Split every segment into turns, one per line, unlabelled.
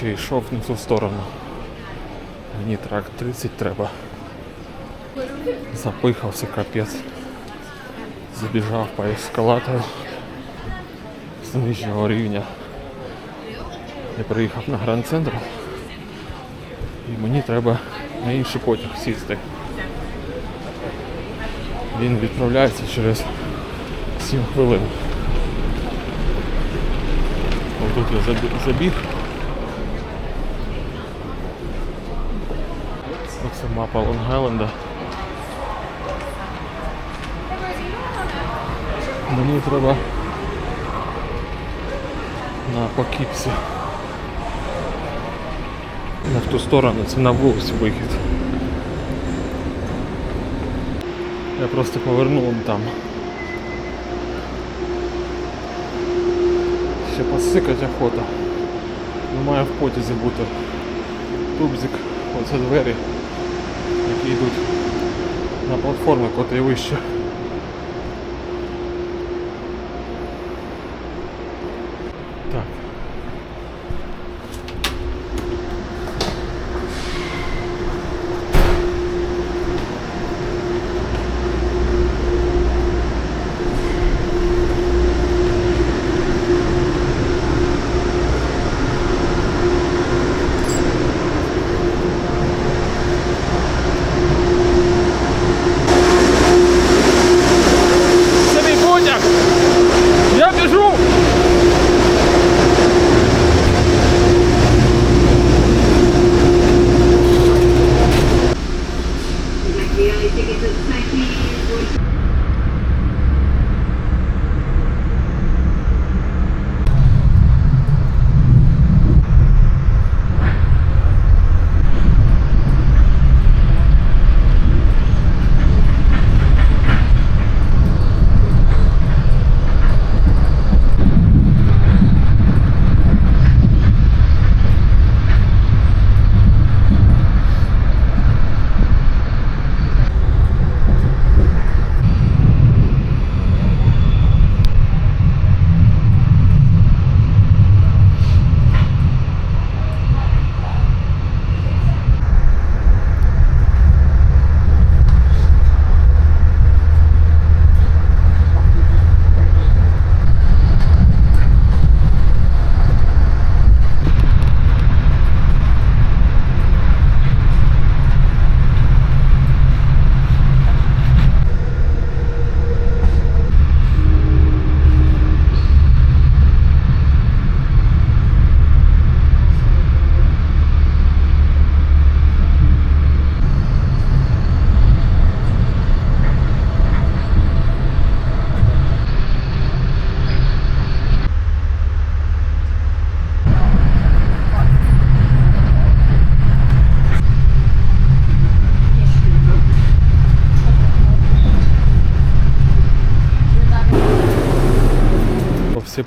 Коротше, йшов на цю сторону. Мені трак 30 треба. Запихався капець. Забіжав по ескалатору з нижнього рівня. Я приїхав на Гранд Центр. І мені треба на інший потяг сісти. Він відправляється через 7 хвилин. Отут я забіг. Оце мапа Лонг-Айленда. Мені треба на Покіпсі. На в ту сторону, це на вулицю вихід. Я просто повернув там. Ще посикать охота. Ну, має в потязі бути тубзик, оце двері, які йдуть на платформи, котрі вище.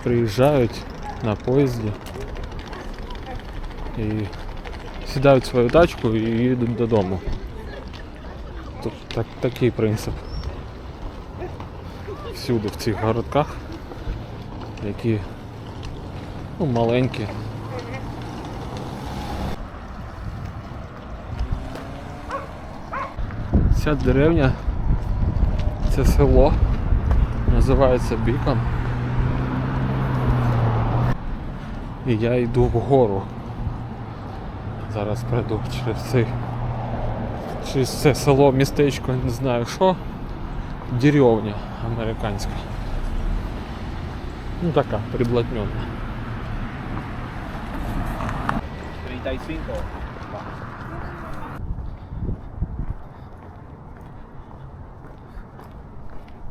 Приїжджають на поїзді і сідають в свою тачку і їдуть додому. Тут так, такий принцип. Всюди в цих городках, які ну, маленькі. Ця деревня, це село, називається Бікон. І я йду вгору. Зараз пройду через цей через це село, містечко, не знаю що. Деревня американська. Ну така, приблотнена.
35.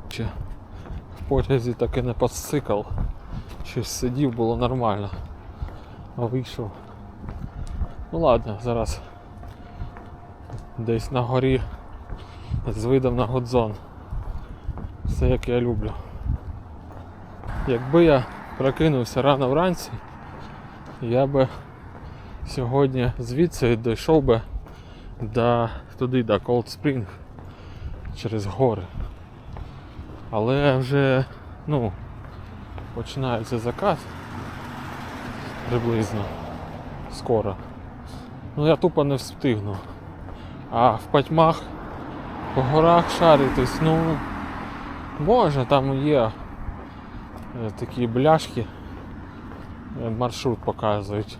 Ще в потязі таки не посикав. Щось сидів, було нормально. А вийшов. Ну ладно, зараз десь на горі з видом на Годзон. Все як я люблю. Якби я прокинувся рано вранці, я би сьогодні звідси дійшов би до, туди, до Cold Spring через гори. Але вже, ну, починається закат приблизно. скоро. Ну я тупо не встигну. А в патьмах по горах шаритись, ну може там є е, такі бляшки. е, Маршрут показують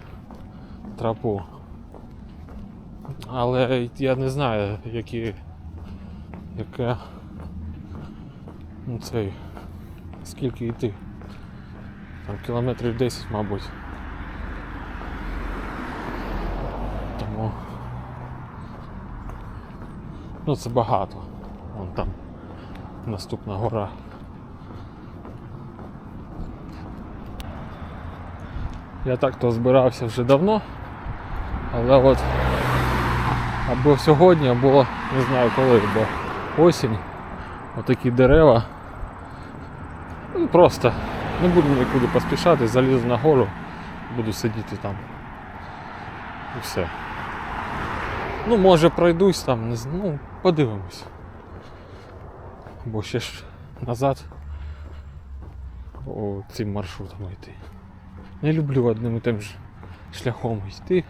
тропу. Але я не знаю, які яке ну, цей скільки йти. Там кілометрів 10, мабуть. Тому ну це багато. Вон там наступна гора. Я так то збирався вже давно, але от або сьогодні, або не знаю коли, бо осінь, отакі дерева. Ну, просто не буду нікуди поспішати, залізу на гору, буду сидіти там. І все. Ну, може пройдусь там, не знаю, ну, подивимось. Бо ще ж назад о, цим маршрутом йти. Не люблю одним і тим же шляхом йти.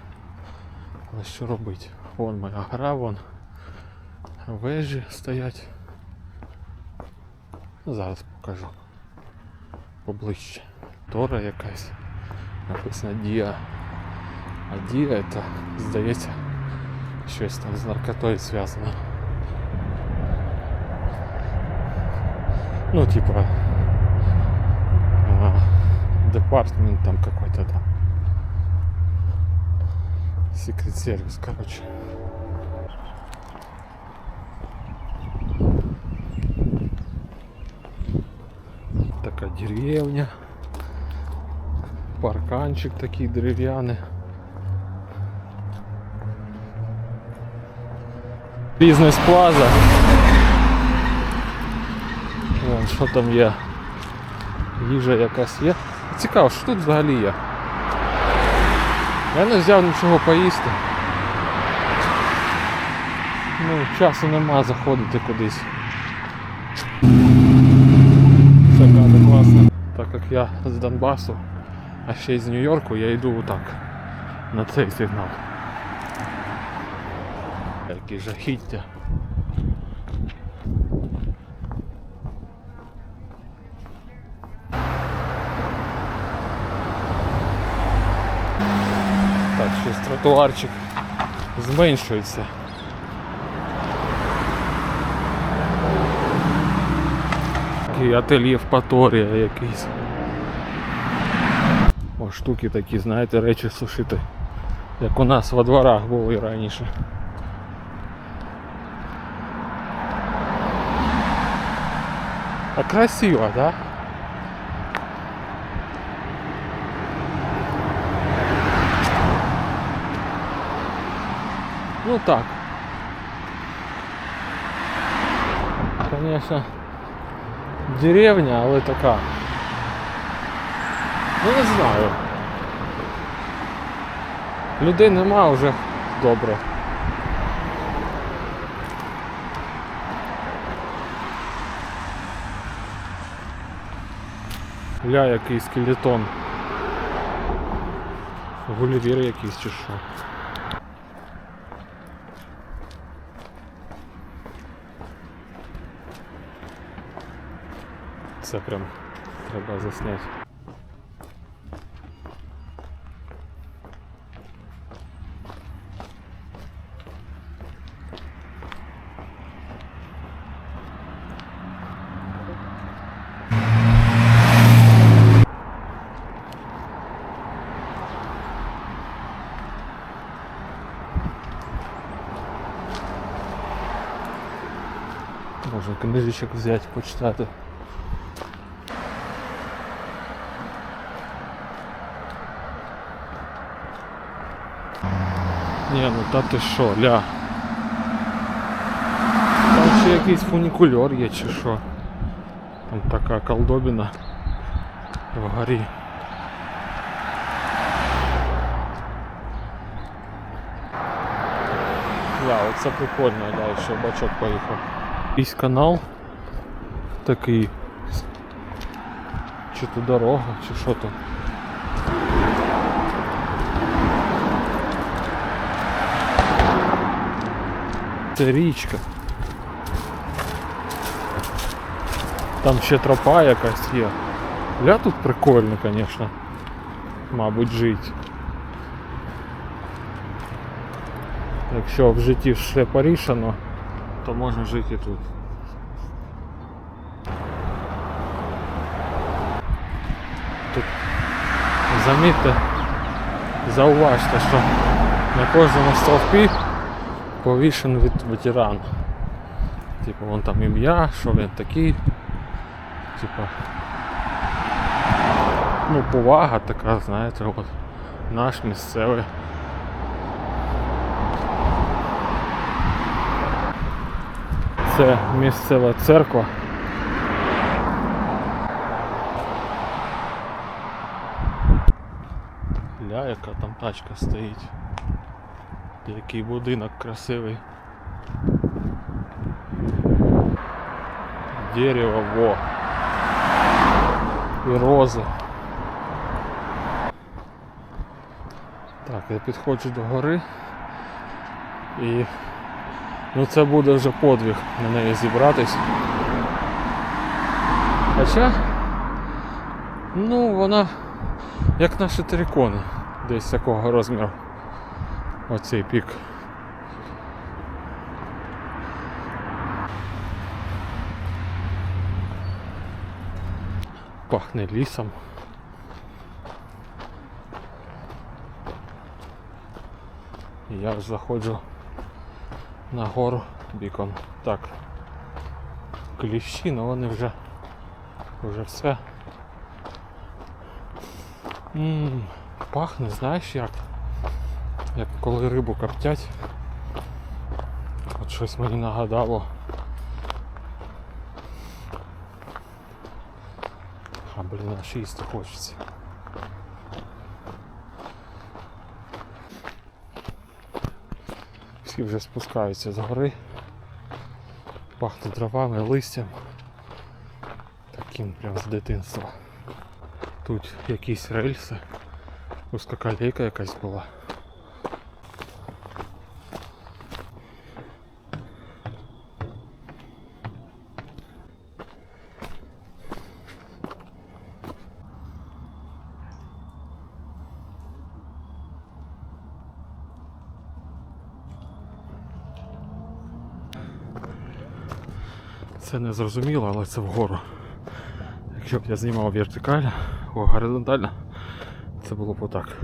Але що робити? Вон моя гора, вон вежі стоять. Зараз покажу. Поближче. Тора якась. Написано Діа. А Діа це, здається, щось там з наркотою зв'язано. Ну, типа а, департмент там какой-то там. Секрет сервис, короче. Така деревня. Парканчик такий дерев'яний. Бізнес плаза. Вон, що там є? Їжа якась є. Цікаво, що тут взагалі є. Я не взяв нічого поїсти. Ну, часу нема заходити кудись. Шикарно класно. Так як я з Донбасу, а ще й з Нью-Йорку, я йду отак. На цей сигнал. Які жахіття. Тротуарчик зменшується. Такий отель Євпаторія якийсь. О, штуки такі, знаєте, речі сушити. Як у нас во дворах були раніше. А красиво, да? Ну так. Конечно, деревня, але така. Ну не знаю. Людей нема вже добре. Ля який скелетон. Гулівір якийсь чи що. Це прям треба засняти. Можна книжечок взяти, почитати. Ну та ти що, ля. Там ще якийсь фунікульор є чи що. Там така колдобіна вгорі. Ля, оце прикольно, да, ще бачок поїхав. Якийсь канал такий. Чи то дорога, чи що то. це річка. Там ще тропа якась є. Ля тут прикольно, звісно. Мабуть, жити. Якщо в житті все порішено, то можна жити і тут. Тут замітьте, зауважте, що на кожному стовпі повішен від ветеран. Типу вон там ім'я, що він такий. Типа. Ну, повага така, знаєте, от наш місцевий. Це місцева церква. Ля, яка там тачка стоїть. Який будинок красивий. Дерево, во. І рози. Так, я підходжу до гори і ну це буде вже подвиг на неї зібратись. Хоча ну вона як наші терикони, десь такого розміру. Оцей пік. Пахне лісом. Я ж заходжу на гору біком. Так. Кліщі, ну вони вже вже все. Ммм, пахне, знаєш як? Як коли рибу коптять. От щось мені нагадало. А блін, аж їсти хочеться. Всі вже спускаються з гори. Пахне дровами, листям. Таким прям з дитинства. Тут якісь рельси. Узкоколейка якась була. Це не зрозуміло, але це вгору. Якщо б я знімав вертикально, о, горизонтально, це було б отак.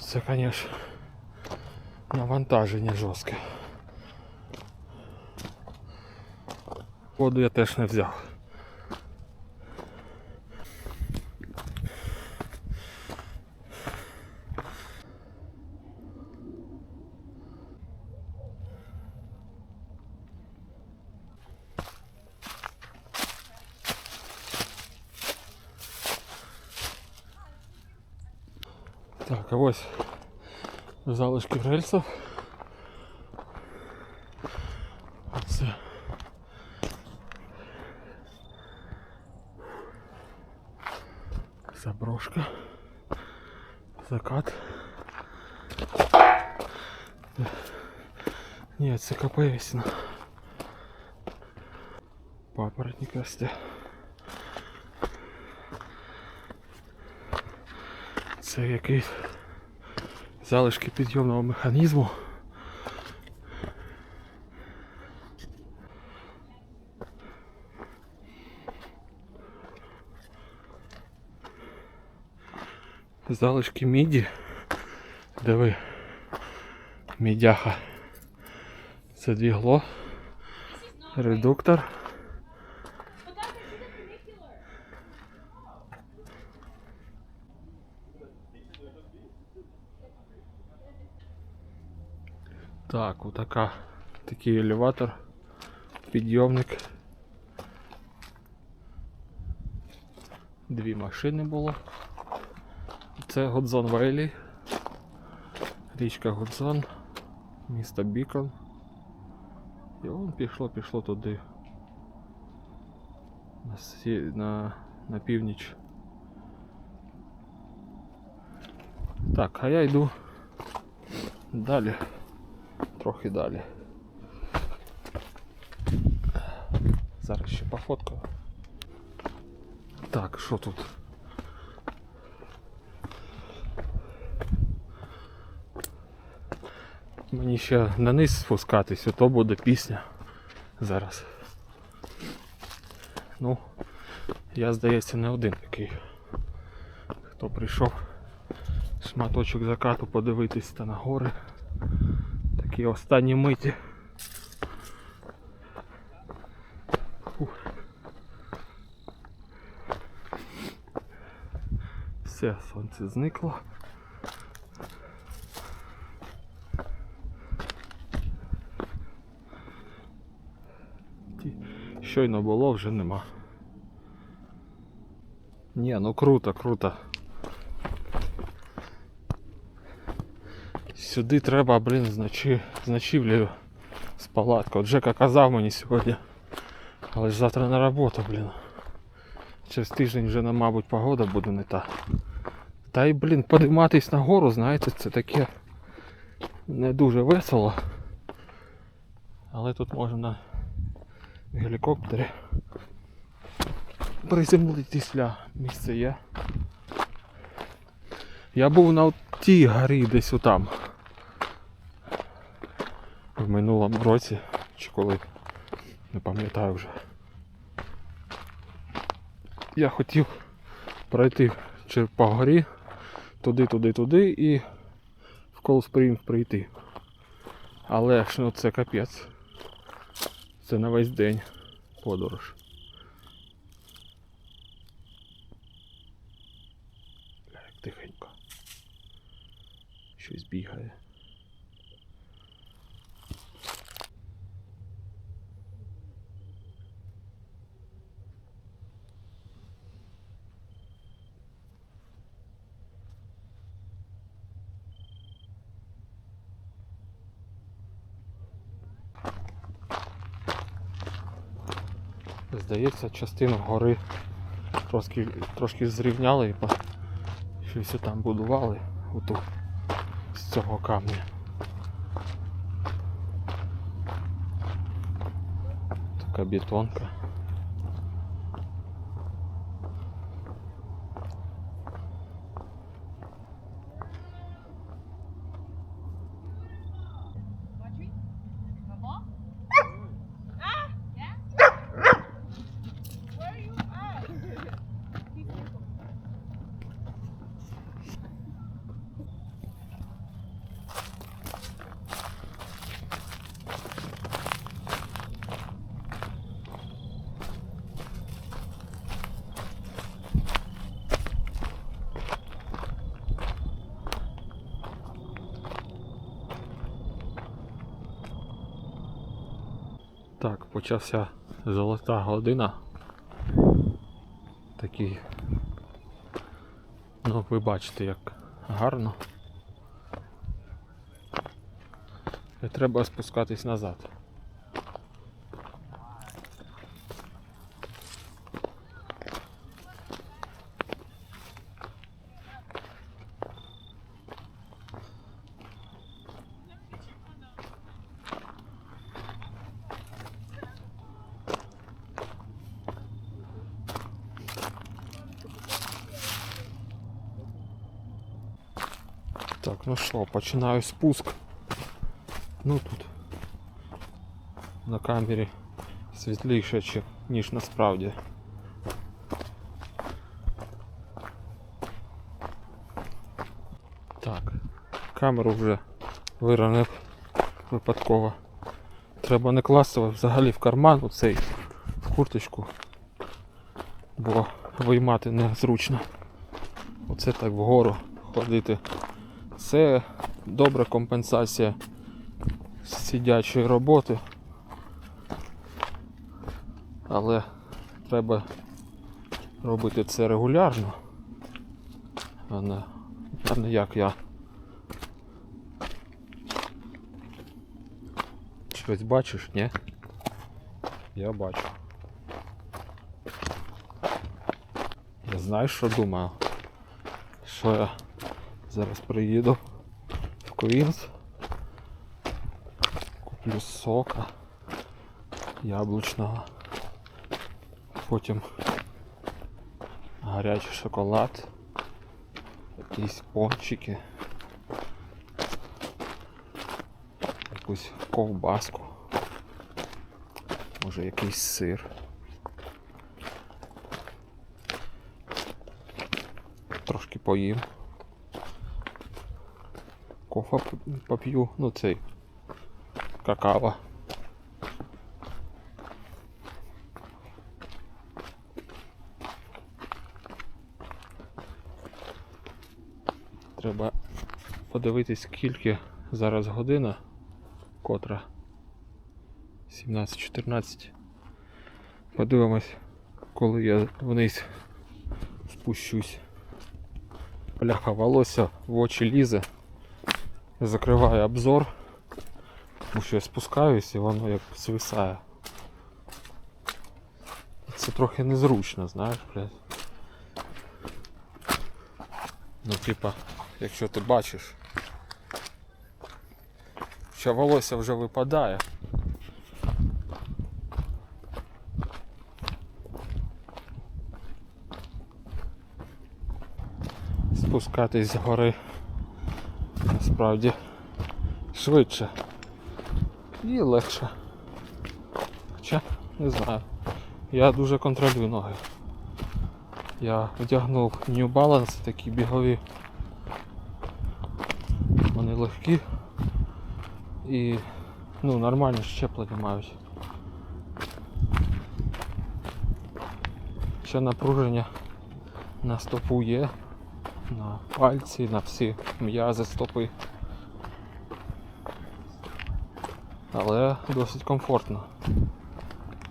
Оце, звісно, навантаження жорстке. Воду я теж не взяв. Залишки рельсів. Оце. Заброшка. Закат. Ні, це КПСна. Папоротник росте. Це якийсь залишки підйомного механізму. Залишки міді. Диви. Мідяха. Це двігло. Редуктор. Так, отака, такий елеватор, підйомник. Дві машини було. Це Годзон Вейлі. Річка Годзон, місто Бікон. І он пішло, пішло туди. На, на... на північ. Так, а я йду далі. Трохи далі. Зараз ще пофоткаю. Так, що тут? Мені ще на низ спускатись, то буде пісня зараз. Ну, я здається не один такий. Хто прийшов шматочок закату подивитись та на гори. Такі останні миті. Все, сонце зникло. Щойно було, вже нема. Ні, ну круто, круто. Сюди треба, блін, з з ночівлею з палаткою. От казав мені сьогодні. Але ж завтра на роботу, блін. Через тиждень вже, мабуть, погода буде не та. Та й, блін, подиматись на гору, знаєте, це таке не дуже весело. Але тут можна на гелікоптері приземлитися. Місце є. Я був на тій горі десь отам. В минулому році, чи коли, не пам'ятаю вже. Я хотів пройти по горі, туди, туди, туди і в Колспрінг прийти. Але ж ну це капець. Це на весь день подорож. Бля, Як тихенько. Щось бігає. Здається, частину гори трошки, трошки зрівняли і щось там будували оту з цього камня. Така бетонка. Так, почався золота година. Такий. Ну, ви бачите, як гарно. І треба спускатись назад. Так, ну що, починаю спуск. Ну тут на камері світліше, ніж насправді. Так, камеру вже виронив випадково. Треба не класти взагалі в карман оцей в курточку, бо виймати незручно. Оце так вгору ходити. Це добра компенсація сидячої роботи. Але треба робити це регулярно, а не, а не як я. Щось бачиш, ні? Я бачу. Я знаю, що думаю. Що я зараз приїду в Квінс, куплю сока яблучного, потім гарячий шоколад, якісь пончики, якусь ковбаску, може якийсь сир. Трошки поїм. Кофе поп'ю, ну цей какао. Треба подивитись, скільки зараз година, котра 17-14. Подивимось, коли я вниз спущусь. Бляха, волосся в очі лізе. Закриваю обзор. Тому що я спускаюсь і воно як свисає. Це трохи незручно, знаєш, блядь. Ну, типа, якщо ти бачиш, що волосся вже випадає. Спускатись з гори насправді швидше і легше. Хоча, не знаю. Я дуже контролюю ноги. Я одягнув New Balance, такі бігові. Вони легкі і ну, нормальне щеплення мають. Ще напруження на стопу є, на пальці, на всі м'язи стопи. Але досить комфортно.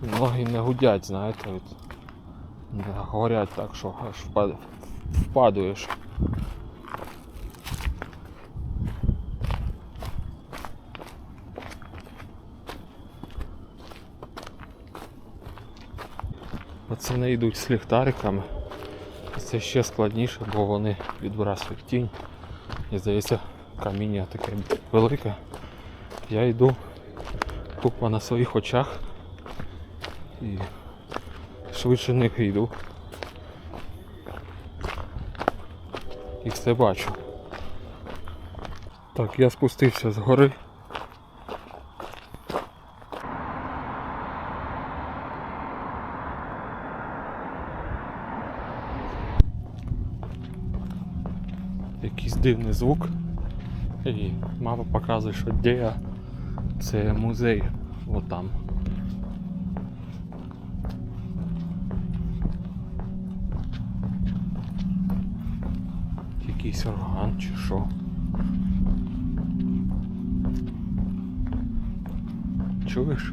Ноги не гудять, знаєте, от, не горять так, що аж впад... впадуєш. Пацани йдуть з ліхтариками. Це ще складніше, бо вони відбрасують тінь. І здається, каміння таке велике. Я йду тупо на своїх очах і швидше них йду. І все бачу. Так, я спустився з гори. Якийсь дивний звук. І мама показує, що де я. Це музей отам. Якийсь орган чи що. Чуєш?